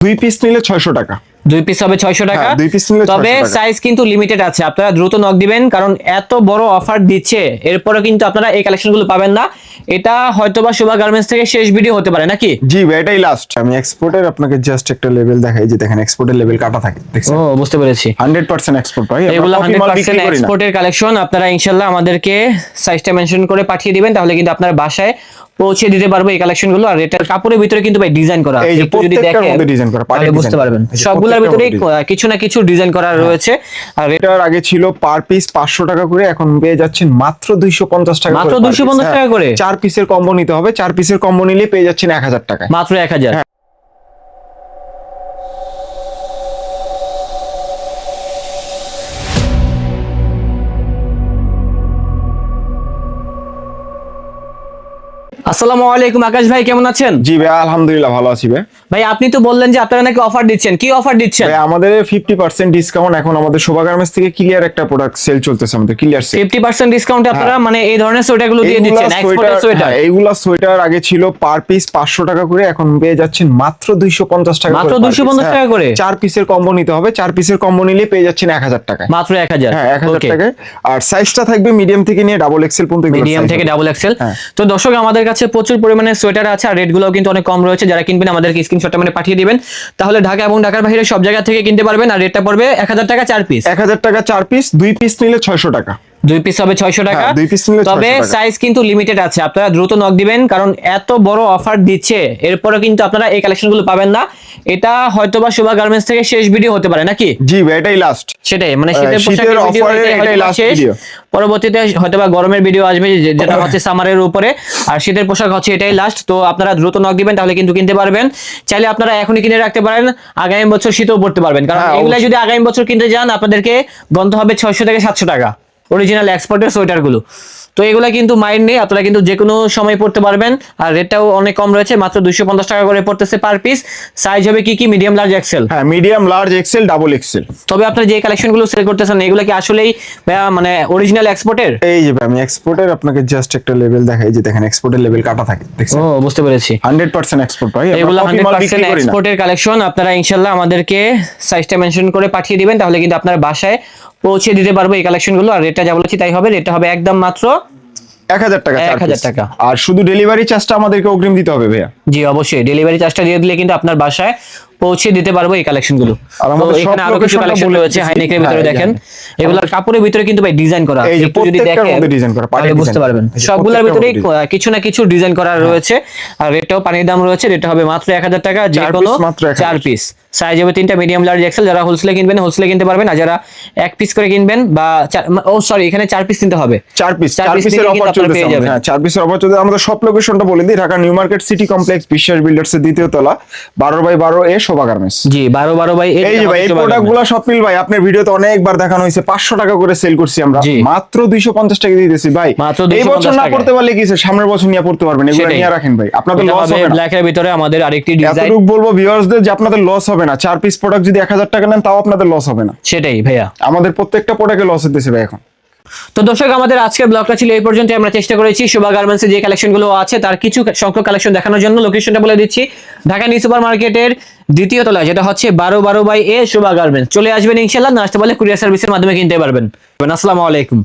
দুই পিস নিলে ছয়শো টাকা। দুই পিস হবে ছয়শো টাকা। হ্যাঁ, দুই পিস নিলে তবে সাইজ কিন্তু লিমিটেড আছে। আপনারা দ্রুত নক দিবেন কারণ এত বড় অফার দিচ্ছে এরপরে কিন্তু আপনারা এই কালেকশনগুলো পাবেন না। এটা হয়তোবা শোভা গার্মেন্টস থেকে শেষ ভিডিও হতে পারে নাকি? জি ভাই এটাই লাস্ট আমি এক্সপোর্টের আপনাকে জাস্ট একটা লেভেল দেখাই যে দেখেন এক্সপোর্টের লেভেল কাটা থাকে দেখছেন? ও বুঝতে পেরেছি। হান্ড্রেড পার্সেন্ট এক্সপোর্ট ভাই এগুলো copy হান্ড্রেড মাল বিক্রি পার্সেন্ট করি না। এক্সপোর্টের কালেকশন আপনারা ইনশাল্লাহ আমাদেরকে সাইজটা মেনশন করে পাঠিয়ে দিবেন তাহলে কিন্তু আপনার বাসায় পৌঁছে দিতে পারব এই কালেকশনগুলো আর এটার কাপড়ের ভিতরে কিন্তু ভাই ডিজাইন করা যে একটু যদি দেখেন design করা, design বুঝতে পারবেন। সবগুলোর হ্যাঁ। কিছু না কিছু ডিজাইন করা রয়েছে আর এটার আগে ছিল পার পিস পাঁচশো টাকা করে এখন পেয়ে যাচ্ছেন মাত্র দুইশো পঞ্চাশ টাকা মাত্র করে per 250 টাকা হ্যাঁ। করে? চার পিসের কম্বো নিতে হবে। চার পিসের কম্বো নিলে পেয়ে যাচ্ছেন এক হাজার টাকা মাত্র এক হাজার? আসসালামু আলাইকুম আকাশ ভাই কেমন আছেন? জি ভাই আলহামদুলিল্লাহ ভালো আছি ভাই। ভাই আপনি তো বললেন যে আপনারা নাকি অফার দিচ্ছেন। কি অফার দিচ্ছেন? ভাই আমাদের ফিফটি পার্সেন্ট ডিসকাউন্ট এখন আমাদের শোভা গার্মেন্টস থেকে ক্লিয়ার একটা প্রোডাক্ট সেল চলতেছে আমাদের clear sale fifty percent discount আপনারা মানে এই ধরনের সোয়েটারগুলো দিয়ে দিচ্ছেন এক্সপোর্টের সোয়েটার হ্যাঁ, এইগুলা সোয়েটার আগে ছিল পার পিস পাঁচশো টাকা করে এখন পেয়ে যাচ্ছেন মাত্র দুইশো পঞ্চাশ টাকা মাত্র করে 250 টাকা হ্যাঁ। করে? চার পিসের কম্বো নিতে হবে চার পিসের কম্বো নিলে পেয়ে যাচ্ছেন এক হাজার টাকায়। মাত্র এক হাজার? হ্যাঁ এক হাজার টাকায়। আর সাইজটা থাকবে মিডিয়াম থেকে নিয়ে ডাবল এক্সেল পর্যন্ত মিডিয়াম থেকে ডাবল এক্সেল হ্যাঁ। তো দর্শক আমাদের কাছে প্রচুর পরিমাণে সোয়েটার আছে আর রেটগুলো কিন্তু অনেক কম রয়েছে। যারা কিনবেন, আমাদেরকে স্ক্রিনশটটা মানে পাঠিয়ে দিবেন। তাহলে ঢাকা এবং ঢাকার বাইরে সব জায়গা থেকে কিনতে পারবেন। আর রেটটা পড়বে এক হাজার টাকা চার পিস এক হাজার টাকা চার পিস দুই পিস নিলে ছয়শো টাকা। দুই পিস হবে ছয়শো টাকা। হ্যাঁ, দুই piece নিলে তবে সাইজ কিন্তু লিমিটেড আছে। আপনারা দ্রুত নক দিবেন কারণ এত বড় অফার দিচ্ছে এরপরে কিন্তু আপনারা এই কালেকশনগুলো পাবেন না। এটা হয়তোবা শোভা গার্মেন্টস থেকে শেষ ভিডিও হতে পারে নাকি? জি ভাই এটাই লাস্ট সেটাই মানে শীতের পোশাকের ভিডিও এটাই শেষ। video। পরবর্তীতে হয়তোবা গরমের ভিডিও আসবে যেটা হচ্ছে সামারের উপরে। আর শীতের পোশাক হচ্ছে এটাই লাস্ট তো আপনারা দ্রুত নক দিবেন তাহলে কিন্তু কিনতে পারবেন। চাইলে আপনারা এখনই কিনে রাখতে পারেন আগামী বছর শীতও পড়তে পারবেন। কারণ হ্যাঁ, এগুলা যদি আগামী বছর কিনতে যান আপনাদেরকে গন্ত হবে ছয়শো থেকে সাতশো টাকা। অরিজিনাল এক্সপোর্টের সোয়েটারগুলো তো এগুলা কিন্তু মাইন্ড নেই আপনারা কিন্তু যে কোনো সময় পড়তে পারবেন। আর রেটটাও অনেক কম রয়েছে মাত্র দুইশো পঞ্চাশ টাকা করে পড়তেছে পার পিস সাইজ হবে কি কি? মিডিয়াম লার্জ এক্সেল হ্যাঁ medium large XL double XL তবে আপনারা যে কালেকশনগুলো সেল করতেছেন এগুলো কি আসলেই মানে অরিজিনাল এক্সপোর্টের এই যে আমি এক্সপোর্টের আপনাকে জাস্ট একটা লেভেল দেখাই যে দেখেন এক্সপোর্টের লেভেল কাটা থাকে দেখছেন? ও বুঝতে পেরেছি। হান্ড্রেড পার্সেন্ট এক্সপোর্ট ভাই এগুলো copy হান্ড্রেড মাল পার্সেন্ট বিক্রি করি না। এক্সপোর্টের কালেকশন আপনারা ইনশাল্লাহ আমাদেরকে সাইজটা মেনশন করে পাঠিয়ে দিবেন তাহলে কিন্তু আপনার বাসায় পৌঁছে দিতে পারব এই কালেকশনগুলো। আর রেটটা যা বলেছি তাই হবে রেটটা হবে একদম মাত্র এক হাজার টাকা 1000 piece। টাকা। আর শুধু ডেলিভারি চার্জটা আমাদেরকে অগ্রিম দিতে হবে ভাইয়া। জি অবশ্যই। ডেলিভারি চার্জটা দিয়ে দিলে কিন্তু আপনার বাসায় পৌঁছে দিতে পারব এই কালেকশনগুলো। আর আমাদের তো এখানে আরও কিছু কালেকশন রয়েছে। হাইনেকের হ্যাঁ, ভিতরে দেখেন। দেখেন। এগুলোর কাপড়ের ভিতরে কিন্তু ভাই ডিজাইন করা। যে একটু যদি দেখেন design করা, পাড়ে বুঝতে পারবেন। সবগুলোর মধ্যে কিছু না কিছু ডিজাইন করা রয়েছে। আর রেটটাও পানির দাম রয়েছে রেটটা হবে মাত্র এক হাজার টাকা যে কোনো চার পিস সাইজ হবে তিনটা মিডিয়াম লার্জ এক্সেল যারা হোলসেলে কিনবেন হোলসেলে কিনতে পারবেন। আর যারা এক পিস করে কিনবেন বা ও সরি এখানে চার পিস নিতে হবে। চার পিস চার পিসের কিন্তু অফার যাবেন। হ্যাঁ চার পিসের অফার চলতে আমাদের সব লোকেশনটা বলে দিই। Dhaka new market city complex Biswas builders এর দ্বিতীয় তলা বারো বাই বারো এ শোভা গার্মেন্টস জি বারো বারো বাই এই যে ভাই এই প্রোডাক্টগুলো স্বপ্নিল ভাই আপনার ভিডিওতে অনেকবার দেখানো হয়েছে। পাঁচশো টাকা করে সেল করছি আমরা। মাত্র দুইশো পঞ্চাশ টাকা দিতেছি ভাই। মাত্র এই বছর না। পড়তে পারলে কি সামনের বছর নিয়ে পড়তে পারবেন। এগুলো নিয়ে রাখেন ভাই। আপনাদের লস হবে ব্ল্যাক এর ভিতরে আমাদের আরেকটি ডিজাইন এতটুকু বলব ভিউয়ার্সদের যে আপনাদের লস হবে না। চার পিস প্রোডাক্ট যদি এক হাজার টাকা নেন তাও আপনাদের লস হবে না। সেটাই ভাইয়া। আমাদের প্রত্যেকটা প্রোডাক্টে লস হতেছে ভাই এখন। তো দর্শক আমাদের আজকের ব্লগটা ছিল এই পর্যন্ত আমরা চেষ্টা করেছি শোভা গার্মেন্টসে যে কালেকশনগুলো আছে তার কিছু সংখ্যক কালেকশন দেখানোর জন্য। লোকেশনটা বলে দিচ্ছি। ঢাকা নিউ সুপার মার্কেটের দ্বিতীয় তলায় যেটা হচ্ছে বারো বারো বাই এ শোভা গার্মেন্টস চলে আসবেন ইনশাল্লাহ না আসতে পারলে কুরিয়ার সার্ভিসের মাধ্যমে কিনতে পারবেন। আসসালামু আলাইকুম।